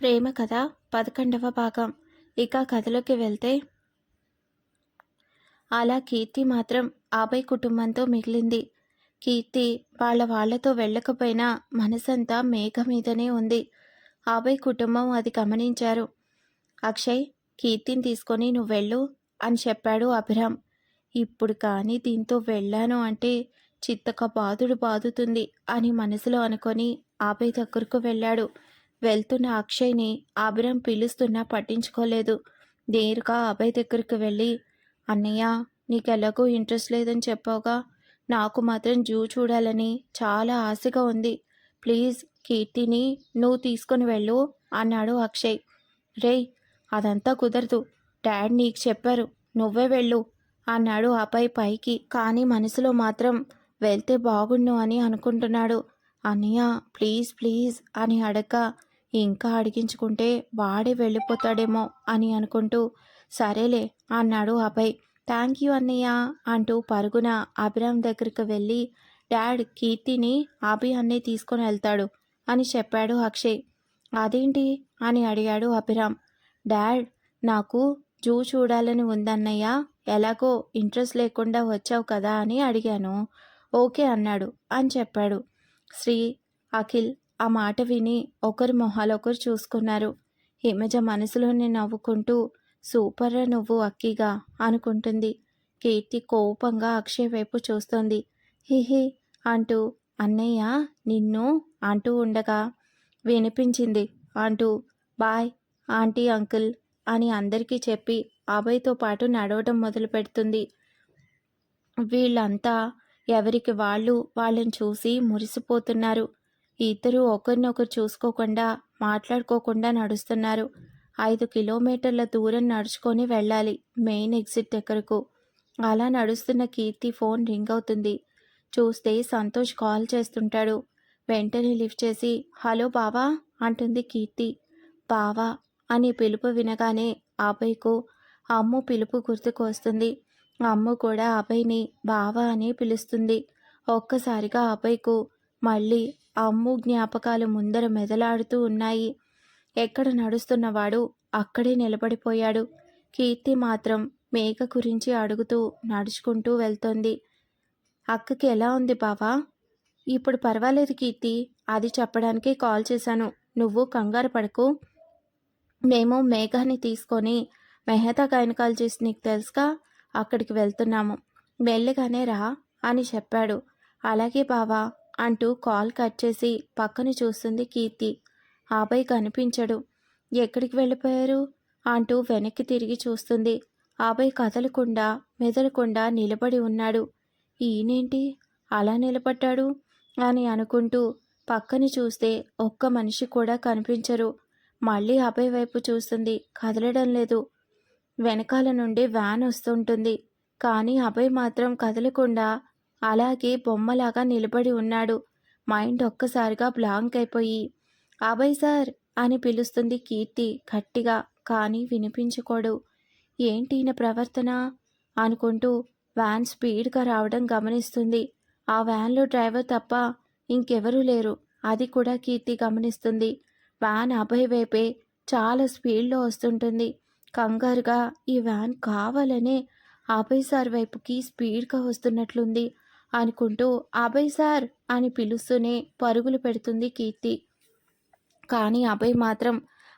ప్రేమ కథ పదకొండవ భాగం. ఇక కథలోకి వెళ్తే అలా కీర్తి మాత్రం ఆబయ్ కుటుంబంతో మిగిలింది. కీర్తి వాళ్ళ వాళ్ళతో వెళ్ళకపోయినా మనసంతా మేఘ మీదనే ఉంది. ఆబై కుటుంబం అది గమనించారు. అక్షయ్ కీర్తిని తీసుకొని నువ్వు వెళ్ళు అని చెప్పాడు అభిరామ్. ఇప్పుడు కానీ దీంతో వెళ్ళాను అంటే చిత్తక బాధుడు బాదుతుంది అని మనసులో అనుకొని ఆబయ్ దగ్గరకు వెళ్ళాడు. వెళ్తున్న అక్షయ్ని అభిరం పిలుస్తున్నా పట్టించుకోలేదు. నేరుగా అభయ్ దగ్గరికి వెళ్ళి అన్నయ్య నీకెలాగో ఇంట్రెస్ట్ లేదని చెప్పావుగా. నాకు మాత్రం జూ చూడాలని చాలా ఆశగా ఉంది. ప్లీజ్ కీర్తిని నువ్వు తీసుకొని వెళ్ళు అన్నాడు అక్షయ్. రేయ్ అదంతా కుదరదు. డాడ్ నీకు చెప్పారు నువ్వే వెళ్ళు అన్నాడు అబ్బాయి పైకి. కానీ మనసులో మాత్రం వెళ్తే బాగుండు అని అనుకుంటున్నాడు. అన్నయ్య ప్లీజ్ ప్లీజ్ అని అడగ ఇంకా అడిగించుకుంటే వాడే వెళ్ళిపోతాడేమో అని అనుకుంటూ సరేలే అన్నాడు అభయ్. థ్యాంక్ యూ అన్నయ్య అంటూ పరుగున అభిరామ్ దగ్గరికి వెళ్ళి డాడ్ కీర్తిని అభి అన్నయ్య తీసుకొని వెళ్తాడు అని చెప్పాడు అక్షయ్. అదేంటి అని అడిగాడు అభిరామ్. డాడ్ నాకు జూ చూడాలని ఉందన్నయ్య ఎలాగో ఇంట్రెస్ట్ లేకుండా వచ్చావు కదా అని అడిగాను. ఓకే అన్నాడు అని చెప్పాడు. శ్రీ అఖిల్ ఆ మాట విని ఒకరి మొహాలొకరు చూసుకున్నారు. హిమజ మనసులోనే నవ్వుకుంటూ సూపర్ నువ్వు అక్కిగా అనుకుంటుంది. కీర్తి కోపంగా అక్షయ్ వైపు చూస్తోంది. హిహి అంటూ అన్నయ్య నిన్ను అంటూ ఉండగా వినిపించింది. అంటూ బాయ్ ఆంటీ అంకుల్ అని అందరికీ చెప్పి అభయ్తో పాటు నడవడం మొదలు పెడుతుంది. వీళ్ళంతా ఎవరికి వాళ్ళు వాళ్ళని చూసి మురిసిపోతున్నారు. ఇద్దరు ఒకరినొకరు చూసుకోకుండా మాట్లాడుకోకుండా నడుస్తున్నారు. ఐదు కిలోమీటర్ల దూరం నడుచుకొని వెళ్ళాలి మెయిన్ ఎగ్జిట్ దగ్గరకు అలా నడుస్తున్న కీర్తి ఫోన్ రింగ్ అవుతుంది. చూస్తే సంతోష్ కాల్ చేస్తుంటాడు. వెంటనే లిఫ్ట్ చేసి హలో బావా అంటుంది కీర్తి. బావా అని పిలుపు వినగానే అభయ్కు అమ్ము పిలుపు గుర్తుకు వస్తుంది. అమ్ము కూడా అభయ్ని బావా అని పిలుస్తుంది. ఒక్కసారిగా అభయ్కు మళ్ళీ అమ్ము జ్ఞాపకాలు ముందర మెదలాడుతూ ఉన్నాయి. ఎక్కడ నడుస్తున్నవాడు అక్కడే నిలబడిపోయాడు. కీర్తి మాత్రం మేక గురించి అడుగుతూ నడుచుకుంటూ వెళ్తోంది. అక్కకి ఎలా ఉంది బావా? ఇప్పుడు పర్వాలేదు కీర్తి అది చెప్పడానికి కాల్ చేశాను. నువ్వు కంగారు పడకు. మేము మేఘాని తీసుకొని మెహతా గైనకాలజిస్ట్ నీకు తెలుసుగా? అక్కడికి వెళ్తున్నాము. మెల్లగానే రా అని చెప్పాడు. అలాగే బావా అంటూ కాల్ కట్ చేసి పక్కన చూస్తుంది కీర్తి. ఆపై కనిపించడు. ఎక్కడికి వెళ్ళిపోయారు? అంటూ వెనక్కి తిరిగి చూస్తుంది. ఆపై కదలకుండా మెదలకుండా నిలబడి ఉన్నాడు. ఈయనేంటి? అలా నిలబడ్డాడు? అని అనుకుంటూ పక్కన చూస్తే ఒక్క మనిషి కూడా కనిపించరు. మళ్ళీ అభయ్ వైపు చూస్తుంది. కదలడం లేదు. వెనకాల నుండి వ్యాన్ వస్తుంటుంది. కానీ అభయ్ మాత్రం కదలకుండా అలాగే బొమ్మలాగా నిలబడి ఉన్నాడు. మైండ్ ఒక్కసారిగా బ్లాంక్ అయిపోయి అభయ్ సార్ అని పిలుస్తుంది కీర్తి గట్టిగా కానీ వినిపించుకోడు. ఏంటి ఈయన ప్రవర్తన? అనుకుంటూ వ్యాన్ స్పీడ్గా రావడం గమనిస్తుంది. ఆ వ్యాన్లో డ్రైవర్ తప్ప ఇంకెవరూ లేరు. అది కూడా కీర్తి గమనిస్తుంది. వ్యాన్ అభయ్ వైపే చాలా స్పీడ్లో వస్తుంటుంది. కంగారుగా ఈ వ్యాన్ కావాలనే అభయ్ సార్ వైపుకి స్పీడ్గా వస్తున్నట్లుంది. అనుకుంటూ అభయ్ సార్ అని పిలుస్తూనే పరుగులు పెడుతుంది కీర్తి. కానీ అభయ్ మాత్రం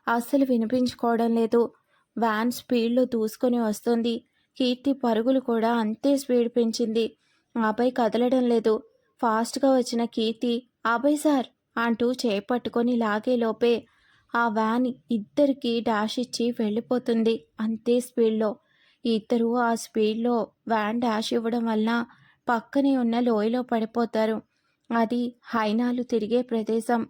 అస్సలు వినిపించుకోవడం లేదు. వ్యాన్ స్పీడ్లో దూసుకొని వస్తుంది. కీర్తి పరుగులు కూడా అంతే స్పీడ్ పెంచింది. అభయ్ కదలడం లేదు. ఫాస్ట్గా వచ్చిన కీర్తి అభయ్ సార్ అంటూ చేపట్టుకొని లాగేలోపే ఆ వ్యాన్ ఇద్దరికి డాష్ ఇచ్చి వెళ్ళిపోతుంది అంతే స్పీడ్లో. ఇద్దరు ఆ స్పీడ్లో వ్యాన్ డాష్ ఇవ్వడం వలన పక్కనే ఉన్న లోయలో పడిపోతారు. అది హైనాలు తిరిగే ప్రదేశం.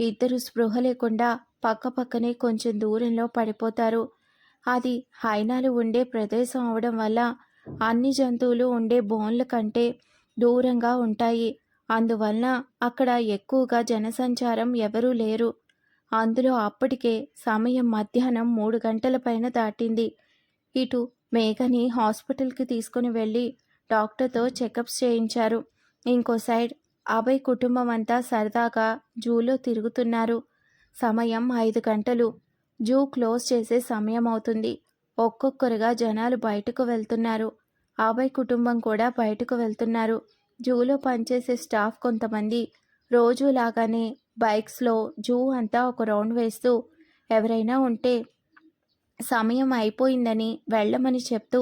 ఇద్దరు స్పృహ లేకుండా పక్క పక్కనే కొంచెం దూరంలో పడిపోతారు. అది హైనాలు ఉండే ప్రదేశం అవడం వల్ల అన్ని జంతువులు ఉండే బోన్ల కంటే దూరంగా ఉంటాయి. అందువలన అక్కడ ఎక్కువగా జనసంచారం ఎవరూ లేరు. అందులో అప్పటికే సమయం మధ్యాహ్నం మూడు గంటల పైన దాటింది. ఇటు మేఘని హాస్పిటల్కి తీసుకుని వెళ్ళి డాక్టర్తో చెకప్స్ చేయించారు. ఇంకో సైడ్ అభయ్ కుటుంబం అంతా సరదాగా జూలో తిరుగుతున్నారు. సమయం ఐదు గంటలు. జూ క్లోజ్ చేసే సమయం అవుతుంది. ఒక్కొక్కరుగా జనాలు బయటకు వెళ్తున్నారు. అభయ్ కుటుంబం కూడా బయటకు వెళ్తున్నారు. జూలో పనిచేసే స్టాఫ్ కొంతమంది. రోజు లాగానే బైక్స్లో జూ అంతా ఒక రౌండ్ వేస్తూ ఎవరైనా ఉంటే సమయం అయిపోయిందని వెళ్ళమని చెప్తూ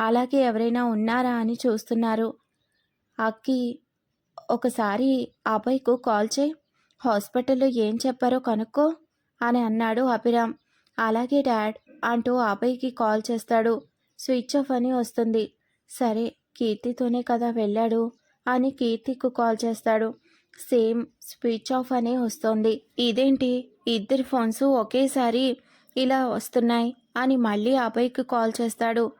అలాగే ఎవరైనా ఉన్నారా అని చూస్తున్నారు. అక్కి ఒకసారి అభయ్కు కాల్ చేయి. హాస్పిటల్లో ఏం చెప్పారో కనుక్కో అని అన్నాడు అభిరామ్. అలాగే డాడ్ అంటూ అభయ్కి కాల్ చేస్తాడు. స్విచ్ ఆఫ్ అని వస్తుంది. సరే కీర్తితోనే కదా వెళ్ళాడు అని కీర్తికు కాల్ చేస్తాడు. సేమ్ స్విచ్ ఆఫ్ అనే వస్తుంది. ఇదేంటి? ఇద్దరి ఫోన్స్ ఒకేసారి ఇలా వస్తున్నాయి అని మళ్ళీ అభయ్కి కాల్ చేస్తాడు.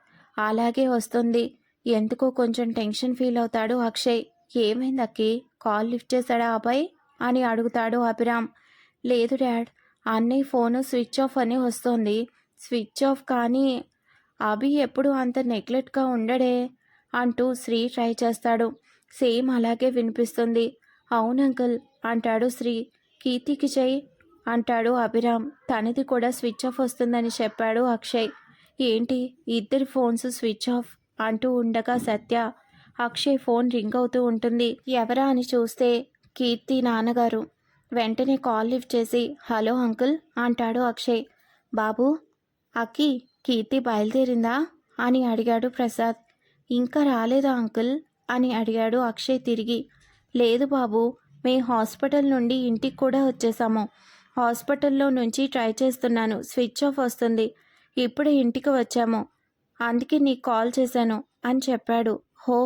అలాగే వస్తుంది. ఎందుకో కొంచెం టెన్షన్ ఫీల్ అవుతాడు అక్షయ్. ఏమైంది అక్కి కాల్ లిఫ్ట్ చేశాడా అబ్బాయి? అని అడుగుతాడు అభిరామ్. లేదు డాడ్ అన్నయ్య ఫోను స్విచ్ ఆఫ్ అని వస్తుంది. స్విచ్ ఆఫ్ కానీ అభి ఎప్పుడు అంత నెగ్లెక్ట్గా ఉండడే? అంటూ శ్రీ ట్రై చేస్తాడు. సేమ్ అలాగే వినిపిస్తుంది. అవును అంకుల్ అంటాడు శ్రీ. కీర్తికి చెయ్యి అంటాడు అభిరామ్. తనది కూడా స్విచ్ ఆఫ్ వస్తుందని చెప్పాడు అక్షయ్. ఏంటి? ఇద్దరి ఫోన్స్ స్విచ్ ఆఫ్ అంటూ ఉండగా సత్య అక్షయ్ ఫోన్ రింగ్ అవుతూ ఉంటుంది. ఎవరా అని చూస్తే కీర్తి నాన్నగారు. వెంటనే కాల్ లిఫ్ట్ చేసి హలో అంకుల్ అంటాడు అక్షయ్. బాబు అక్కి కీర్తి బయలుదేరిందా? అని అడిగాడు ప్రసాద్. ఇంకా రాలేదా అంకుల్? అని అడిగాడు అక్షయ్ తిరిగి. లేదు బాబు మే హాస్పిటల్ నుండి ఇంటికి కూడా వచ్చేసాము. హాస్పిటల్లో నుంచి ట్రై చేస్తున్నాను. స్విచ్ ఆఫ్ వస్తుంది. ఇప్పుడే ఇంటికి వచ్చాము. అందుకే నీకు కాల్ చేశాను అని చెప్పాడు. హో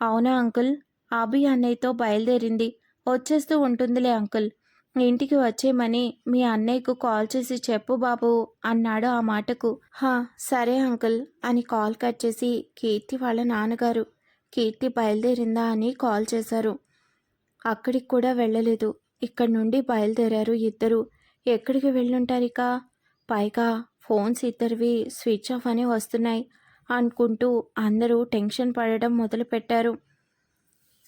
అవునా అంకుల్? అభి అన్నయ్యతో బయలుదేరింది. వచ్చేస్తూ ఉంటుందిలే అంకుల్. ఇంటికి వచ్చేయమని మీ అన్నయ్యకు కాల్ చేసి చెప్పు బాబు అన్నాడు ఆ మాటకు. హా సరే అంకుల్ అని కాల్ కట్ చేసి కీర్తి వాళ్ళ నాన్నగారు. కీర్తి బయలుదేరిందా అని కాల్ చేశారు. అక్కడికి కూడా వెళ్ళలేదు. ఇక్కడి నుండి బయలుదేరారు ఇద్దరు. ఎక్కడికి వెళ్ళుంటారు ఇక పైగా ఫోన్స్ ఇద్దరివి స్విచ్ ఆఫ్ అని వస్తున్నాయి అనుకుంటూ అందరూ టెన్షన్ పడడం మొదలుపెట్టారు.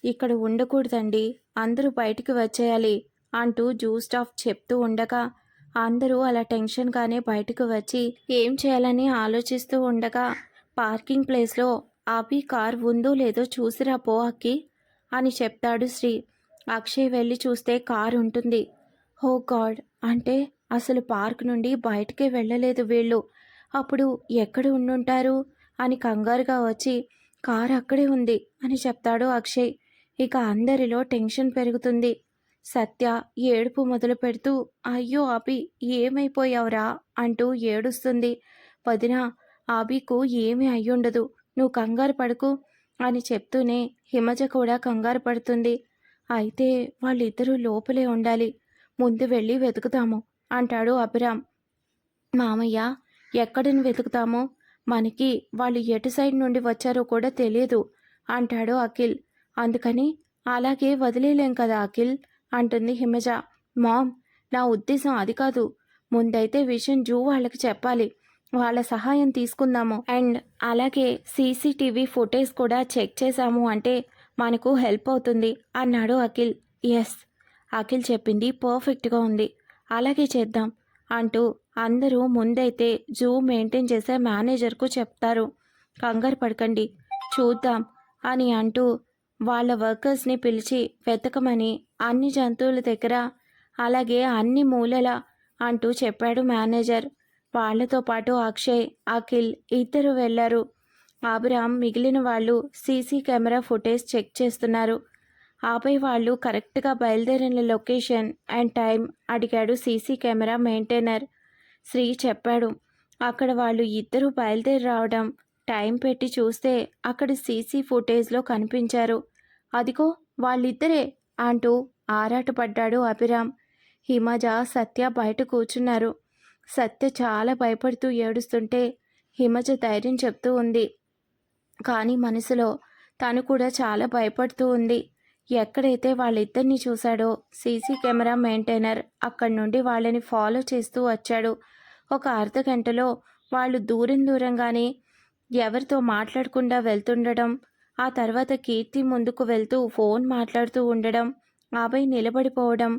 ఇక్కడ ఉండకూడదండి అందరూ బయటికి వచ్చేయాలి అంటూ జూ స్టాఫ్ చెప్తూ ఉండగా అందరూ అలా టెన్షన్గానే బయటకు వచ్చి ఏం చేయాలని ఆలోచిస్తూ ఉండగా పార్కింగ్ ప్లేస్లో ఆపి కార్ ఉందో లేదో చూసిరా పో అక్కి అని చెప్తాడు శ్రీ. అక్షయ్ వెళ్ళి చూస్తే కార్ ఉంటుంది. హో గాడ్ అంటే అసలు పార్క్ నుండి బయటకే వెళ్ళలేదు వీళ్ళు. అప్పుడు ఎక్కడ ఉండుంటారు? అని కంగారుగా వచ్చి కారు అక్కడే ఉంది అని చెప్తాడు అక్షయ్. ఇక అందరిలో టెన్షన్ పెరుగుతుంది. సత్య ఏడుపు మొదలు పెడుతూ అయ్యో అభి ఏమైపోయావురా? అంటూ ఏడుస్తుంది. వదిన అభికు ఏమీ అయ్యుండదు. నువ్వు కంగారు పడుకు అని చెప్తూనే హిమజ కూడా కంగారు పడుతుంది. అయితే వాళ్ళిద్దరూ లోపలే ఉండాలి. ముందు వెళ్ళి వెతుకుతాము. అంటాడు అభిరామ్. మామయ్య ఎక్కడిని వెతుకుతాము? మనకి వాళ్ళు ఎటు సైడ్ నుండి వచ్చారో కూడా తెలియదు అంటాడు అఖిల్. అందుకని అలాగే వదిలేలేం కదా అఖిల్ అంటుంది హిమజ. మామ్ నా ఉద్దేశం అది కాదు. ముందైతే విషయం జూ వాళ్ళకి చెప్పాలి. వాళ్ళ సహాయం తీసుకుందాము. అండ్ అలాగే సీసీటీవీ ఫుటేజ్ కూడా చెక్ చేశాము అంటే మనకు హెల్ప్ అవుతుంది అన్నాడు అఖిల్. ఎస్ అఖిల్ చెప్పింది పర్ఫెక్ట్గా ఉంది. అలాగే చేద్దాం అంటూ అందరూ ముందైతే జూ మెయింటైన్ చేసే మేనేజర్కు చెప్తారు. కంగారు పడకండి చూద్దాం అని అంటూ వాళ్ళ వర్కర్స్ని పిలిచి వెతకమని అన్ని జంతువుల దగ్గర అలాగే అన్ని మూలల అంటూ చెప్పాడు మేనేజర్. వాళ్ళతో పాటు అక్షయ్ అఖిల్ ఇద్దరు వెళ్ళారు అభిరామ్ మిగిలిన వాళ్ళు సీసీ కెమెరా ఫుటేజ్ చెక్ చేస్తున్నారు. ఆపై వాళ్ళు కరెక్ట్గా బయలుదేరిన లొకేషన్ అండ్ టైం అడిగాడు సీసీ కెమెరా మెయింటైనర్. శ్రీ చెప్పాడు అక్కడ వాళ్ళు ఇద్దరు బయలుదేరి రావడం టైం పెట్టి చూస్తే అక్కడ సీసీ ఫుటేజ్లో కనిపించారు. అదిగో వాళ్ళిద్దరే అంటూ ఆరాటపడ్డాడు అభిరామ్. హిమజ సత్య బయట కూర్చున్నారు. సత్య చాలా భయపడుతూ ఏడుస్తుంటే హిమజ ధైర్యం చెప్తూ ఉంది. కానీ మనసులో తను కూడా చాలా భయపడుతూ ఉంది. ఎక్కడైతే వాళ్ళిద్దరిని చూశాడో సీసీ కెమెరా మెయింటైనర్ అక్కడి నుండి వాళ్ళని ఫాలో చేస్తూ వచ్చాడు. ఒక అర్ధ గంటలో వాళ్ళు దూరం దూరంగానే ఎవరితో మాట్లాడకుండా వెళ్తుండడం ఆ తర్వాత కీర్తి ముందుకు వెళ్తూ ఫోన్ మాట్లాడుతూ ఉండడం అభయ్ నిలబడిపోవడం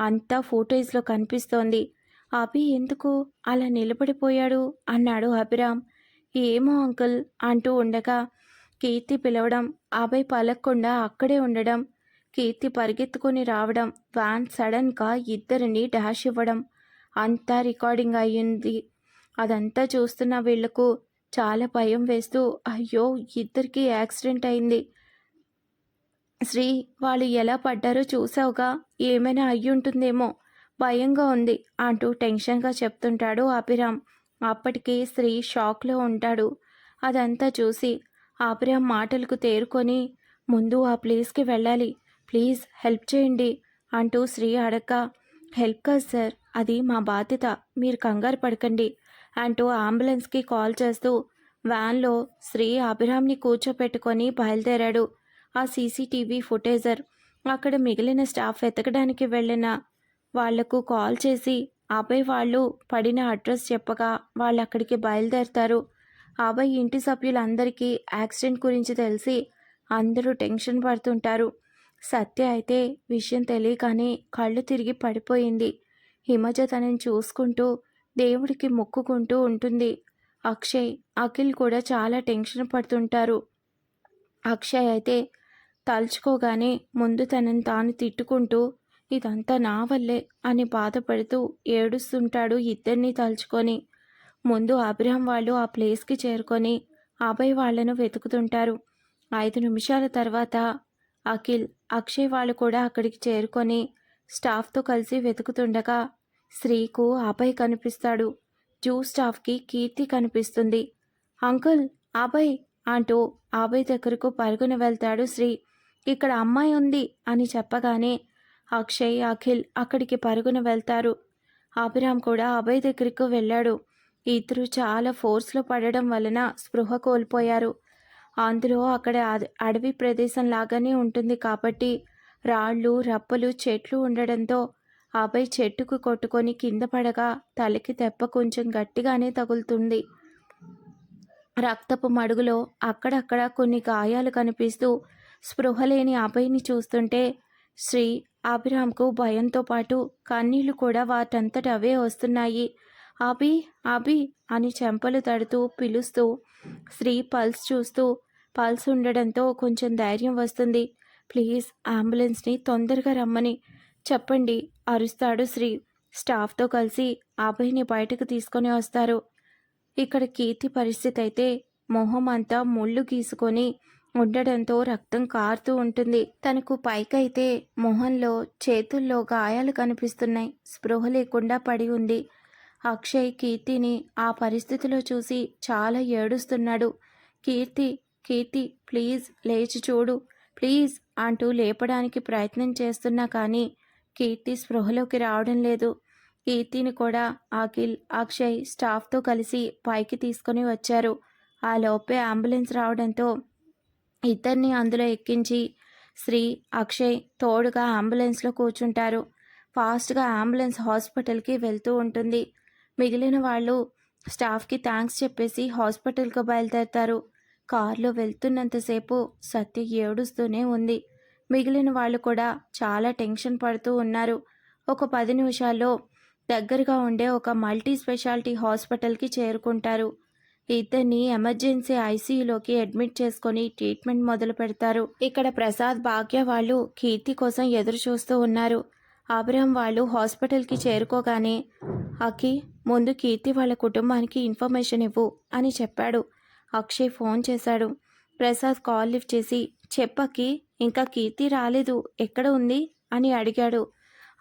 అంతా ఫోటోస్లో కనిపిస్తోంది. అభి ఎందుకు అలా నిలబడిపోయాడు? అన్నాడు అభిరామ్. ఏమో అంకుల్ అంటూ ఉండగా కీర్తి పిలవడం అభయ్ పలక్కుండా అక్కడే ఉండడం కీర్తి పరిగెత్తుకొని రావడం వ్యాన్ సడన్గా ఇద్దరిని డాష్ ఇవ్వడం. అంతా రికార్డింగ్ అయ్యింది. అదంతా చూస్తున్న వీళ్ళకు చాలా భయం వేస్తూ అయ్యో ఇద్దరికి యాక్సిడెంట్ అయింది. శ్రీ వాళ్ళు ఎలా పడ్డారో చూసావుగా? ఏమైనా అయ్యుంటుందేమో భయంగా ఉంది అంటూ టెన్షన్గా చెప్తుంటాడు అభిరామ్. అప్పటికి శ్రీ షాక్లో ఉంటాడు. అదంతా చూసి అభిరామ్ మాటలకు తేరుకొని ముందు ఆ ప్లేస్కి వెళ్ళాలి. ప్లీజ్ హెల్ప్ చేయండి అంటూ శ్రీ అడక్క. హెల్ప్ కాదు సార్ అది మా బాధ్యత మీరు కంగారు పడకండి అంటూ అంబులెన్స్కి కాల్ చేస్తూ వ్యాన్లో శ్రీ అభిరామ్ని కూర్చోపెట్టుకొని బయలుదేరాడు ఆ సీసీటీవీ ఫుటేజర్. అక్కడ మిగిలిన స్టాఫ్ వెతకడానికి వెళ్ళిన వాళ్ళకు కాల్ చేసి అభయ్ వాళ్ళు పడిన అడ్రస్ చెప్పగా వాళ్ళు అక్కడికి బయలుదేరతారు. అభయ్ ఇంటి సభ్యులందరికీ యాక్సిడెంట్ గురించి తెలిసి అందరూ టెన్షన్ పడుతుంటారు. సత్య అయితే విషయం తెలియగానే కళ్ళు తిరిగి పడిపోయింది. హిమజ తనని చూసుకుంటూ దేవుడికి మొక్కుకుంటూ ఉంటుంది. అక్షయ్ అఖిల్ కూడా చాలా టెన్షన్ పడుతుంటారు. అక్షయ్ అయితే తలుచుకోగానే ముందు తనని తాను తిట్టుకుంటూ ఇదంతా నా వల్లే అని బాధపడుతూ ఏడుస్తుంటాడు ఇద్దరిని తలుచుకొని. ముందు అభిరామ్ వాళ్ళు ఆ ప్లేస్కి చేరుకొని అభయ్ వాళ్ళను వెతుకుతుంటారు. ఐదు నిమిషాల తర్వాత అఖిల్ అక్షయ్ వాళ్ళు కూడా అక్కడికి చేరుకొని స్టాఫ్తో కలిసి వెతుకుతుండగా శ్రీకు అభయ్ కనిపిస్తాడు. జూ స్టాఫ్కి కీర్తి కనిపిస్తుంది. అంకుల్ అభయ్ అంటూ అభయ్ దగ్గరకు పరుగున వెళ్తాడు శ్రీ. ఇక్కడ అమ్మాయి ఉంది అని చెప్పగానే అక్షయ్ అఖిల్ అక్కడికి పరుగున వెళ్తారు. అభిరామ్ కూడా అభయ్ దగ్గరకు వెళ్ళాడు. ఇద్దరు చాలా ఫోర్స్లో పడడం వలన స్పృహ కోల్పోయారు. అందులో అక్కడ అడవి ప్రదేశం లాగానే ఉంటుంది కాబట్టి రాళ్ళు రప్పలు చెట్లు ఉండడంతో అభయ్ చెట్టుకు కొట్టుకొని కింద పడగా తలకి తెప్ప కొంచెం గట్టిగానే తగులుతుంది. రక్తపు మడుగులో అక్కడక్కడ కొన్ని గాయాలు కనిపిస్తూ స్పృహ లేని అభయ్ని చూస్తుంటే శ్రీ అభిరామ్కు భయంతో పాటు కన్నీళ్ళు కూడా వాటంతట అవే వస్తున్నాయి. అభి అభి అని చెంపలు తడుతూ పిలుస్తూ శ్రీ పల్స్ చూస్తూ పల్స్ ఉండడంతో కొంచెం ధైర్యం వస్తుంది. ప్లీజ్ అంబులెన్స్ని తొందరగా రమ్మని. చెప్పండి అరుస్తాడు శ్రీ స్టాఫ్తో కలిసి అభయ్ని బయటకు తీసుకొని వస్తారు. ఇక్కడ కీర్తి పరిస్థితి అయితే మొహం అంతా ముళ్ళు గీసుకొని ఉండడంతో రక్తం కారుతూ ఉంటుంది. తనకు పైకైతే మొహంలో చేతుల్లో గాయాలు కనిపిస్తున్నాయి. స్పృహ లేకుండా పడి ఉంది. అక్షయ్ కీర్తిని ఆ పరిస్థితిలో చూసి చాలా ఏడుస్తున్నాడు. కీర్తి కీర్తి ప్లీజ్ లేచి చూడు. ప్లీజ్ అంటూ లేపడానికి ప్రయత్నం చేస్తున్నా కానీ కీర్తి స్పృహలోకి రావడం లేదు. కీర్తిని కూడా అఖిల్ అక్షయ్ స్టాఫ్తో కలిసి పైకి తీసుకొని వచ్చారు. ఆ లోపే అంబులెన్స్ రావడంతో ఇద్దరిని అందులో ఎక్కించి శ్రీ అక్షయ్ తోడుగా అంబులెన్స్లో కూర్చుంటారు. ఫాస్ట్గా అంబులెన్స్ హాస్పిటల్కి వెళ్తూ ఉంటుంది. మిగిలిన వాళ్ళు స్టాఫ్కి థ్యాంక్స్ చెప్పేసి హాస్పిటల్కి బయలుదేరతారు. కారులో వెళ్తున్నంతసేపు సత్య ఏడుస్తూనే ఉంది. మిగిలిన వాళ్ళు కూడా చాలా టెన్షన్ పడుతూ ఉన్నారు. ఒక పది నిమిషాల్లో దగ్గరగా ఉండే ఒక మల్టీ స్పెషాలిటీ హాస్పిటల్కి చేరుకుంటారు. ఇద్దరిని ఎమర్జెన్సీ ఐసీయూలోకి అడ్మిట్ చేసుకొని ట్రీట్మెంట్ మొదలు పెడతారు. ఇక్కడ ప్రసాద్ భాగ్య వాళ్ళు కీర్తి కోసం ఎదురు చూస్తూ ఉన్నారు. అబ్రహం వాళ్ళు హాస్పిటల్కి చేరుకోగానే అఖి ముందు కీర్తి వాళ్ళ కుటుంబానికి ఇన్ఫర్మేషన్ ఇవ్వు అని చెప్పాడు. అక్షయ్ ఫోన్ చేశాడు. ప్రసాద్ కాల్ లిఫ్ట్ చేసి చెప్పకి ఇంకా కీర్తి రాలేదు. ఎక్కడ ఉంది? అని అడిగాడు.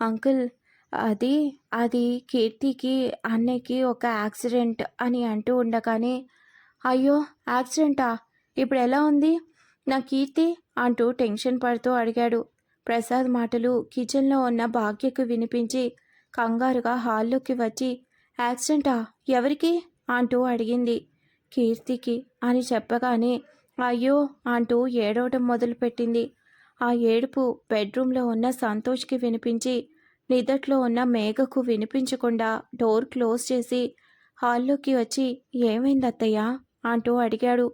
అంకుల్ అది అది కీర్తికి అన్నయ్యకి ఒక యాక్సిడెంట్ అని అంటూ ఉండగానే అయ్యో యాక్సిడెంటా? ఇప్పుడు ఎలా ఉంది? నా కీర్తి అంటూ టెన్షన్ పడుతూ అడిగాడు. ప్రసాద్ మాటలు కిచెన్లో ఉన్న భాగ్యకు వినిపించి కంగారుగా హాల్లోకి వచ్చి యాక్సిడెంటా? ఎవరికి? అంటూ అడిగింది. కీర్తికి అని చెప్పగానే అయ్యో అంటూ ఏడవటం మొదలుపెట్టింది. ఆ ఏడుపు బెడ్రూమ్లో ఉన్న సంతోష్కి వినిపించి నిదట్లో ఉన్న మేఘకు వినిపించకుండా డోర్ క్లోజ్ చేసి హాల్లోకి వచ్చి ఏమైంది అత్తయ్య అంటూ అడిగాడు.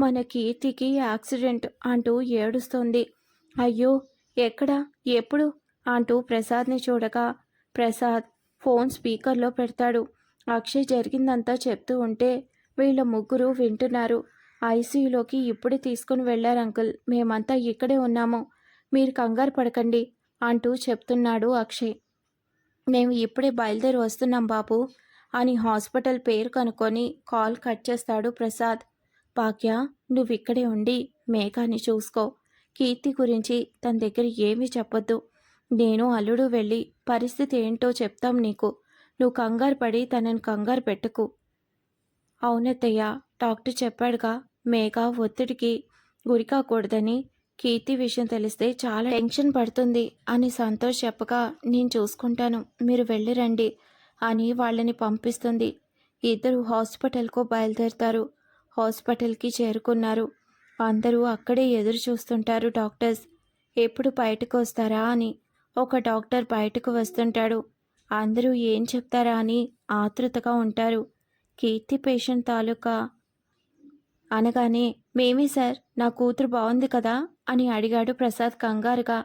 మన కీర్తికి యాక్సిడెంట్ అంటూ ఏడుస్తోంది. అయ్యో ఎక్కడ? ఎప్పుడు? అంటూ ప్రసాద్ని చూడగా ప్రసాద్ ఫోన్ స్పీకర్లో పెడతాడు. అక్షయ్ జరిగిందంతా చెప్తూ ఉంటే వీళ్ళ ముగ్గురు వింటున్నారు. ఐసీయూలోకి ఇప్పుడే తీసుకుని వెళ్ళారు అంకుల్. మేమంతా ఇక్కడే ఉన్నాము. మీరు కంగారు పడకండి అంటూ చెప్తున్నాడు అక్షయ్. మేము ఇప్పుడే బయలుదేరి వస్తున్నాం బాబు అని హాస్పిటల్ పేరు కనుక్కొని కాల్ కట్ చేస్తాడు ప్రసాద్. భాగ్య నువ్వు ఇక్కడే ఉండి మేఘాన్ని చూసుకో. కీర్తి గురించి తన దగ్గర ఏమీ చెప్పొద్దు. నేను అల్లుడు వెళ్ళి పరిస్థితి ఏంటో చెప్తాం నీకు. నువ్వు కంగారు పడి తనని కంగారు పెట్టుకు. అవునత్తయ్య డాక్టర్ చెప్పాడుగా మేఘ ఒత్తిడికి గురికాకూడదని కీర్తి విషయం తెలిస్తే చాలా టెన్షన్ పడుతుంది అని సంతోష్ చెప్పగా నేను చూసుకుంటాను మీరు వెళ్ళి రండి అని వాళ్ళని పంపిస్తుంది. ఇద్దరు హాస్పిటల్కు బయలుదేరుతారు. హాస్పిటల్కి చేరుకున్నారు. అందరూ అక్కడే ఎదురు చూస్తుంటారు డాక్టర్స్. ఎప్పుడు బయటకు వస్తారా అని ఒక డాక్టర్ బయటకు వస్తుంటాడు. అందరూ ఏం చెప్తారా అని ఆతృతగా ఉంటారు. కీర్తి పేషెంట్ తాలూకా అనగానే మేమే సార్ నా కూతురు బాగుంది కదా? అని అడిగాడు ప్రసాద్ కంగారుగా.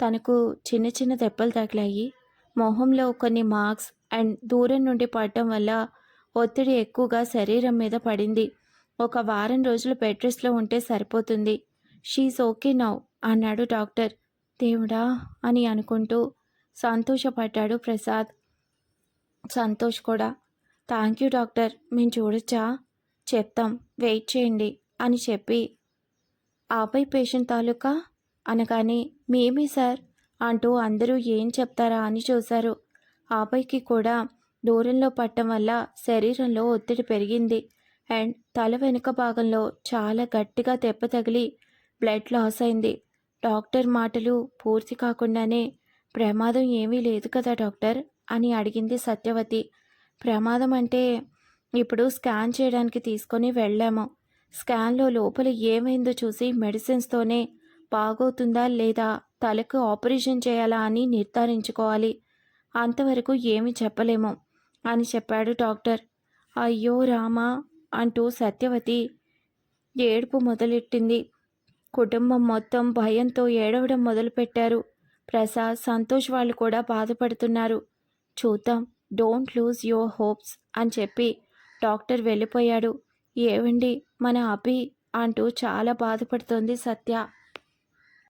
తనకు చిన్న చిన్న దెబ్బలు తగిలాయి. మొహంలో కొన్ని మార్క్స్ అండ్ దూరం నుండి పడటం వల్ల ఒత్తిడి ఎక్కువగా శరీరం మీద పడింది. ఒక వారం రోజులు బెడ్ రెస్ట్లో ఉంటే సరిపోతుంది. షీఈ్ ఓకే నౌ అన్నాడు డాక్టర్. దేవుడా అని అనుకుంటూ సంతోషపడ్డాడు ప్రసాద్. సంతోష్ కూడా థ్యాంక్ యూ డాక్టర్ మేము చూడొచ్చా? చెప్తాం వెయిట్ చేయండి అని చెప్పి ఆపై పేషెంట్ తాలూకా అనగానే మేమే సార్ అంటూ అందరూ ఏం చెప్తారా అని చూశారు. ఆపైకి కూడా దూరంలో పట్టడం వల్ల శరీరంలో ఒత్తిడి పెరిగింది. అండ్ తల వెనుక భాగంలో చాలా గట్టిగా దెబ్బ తగిలి బ్లడ్ లాస్ అయింది. డాక్టర్ మాటలు పూర్తి కాకుండానే ప్రమాదం ఏమీ లేదు కదా డాక్టర్ అని అడిగింది సత్యవతి. ప్రమాదం అంటే ఇప్పుడు స్కాన్ చేయడానికి తీసుకొని వెళ్ళాము. స్కాన్లో లోపల ఏమైందో చూసి మెడిసిన్స్తోనే బాగవుతుందా లేదా తలకు ఆపరేషన్ చేయాలా అని నిర్ధారించుకోవాలి. అంతవరకు ఏమి చెప్పలేము అని చెప్పాడు డాక్టర్. అయ్యో రామా అంటూ సత్యవతి ఏడుపు మొదలెట్టింది. కుటుంబం మొత్తం భయంతో ఏడవడం మొదలుపెట్టారు. ప్రసాద్ సంతోష్ వాళ్ళు కూడా బాధపడుతున్నారు. చూద్దాం. డోంట్ లూజ్ యువర్ హోప్స్ అని చెప్పి డాక్టర్ వెళ్ళిపోయాడు. ఏవండి? మన అభి? అంటూ చాలా బాధపడుతోంది సత్య.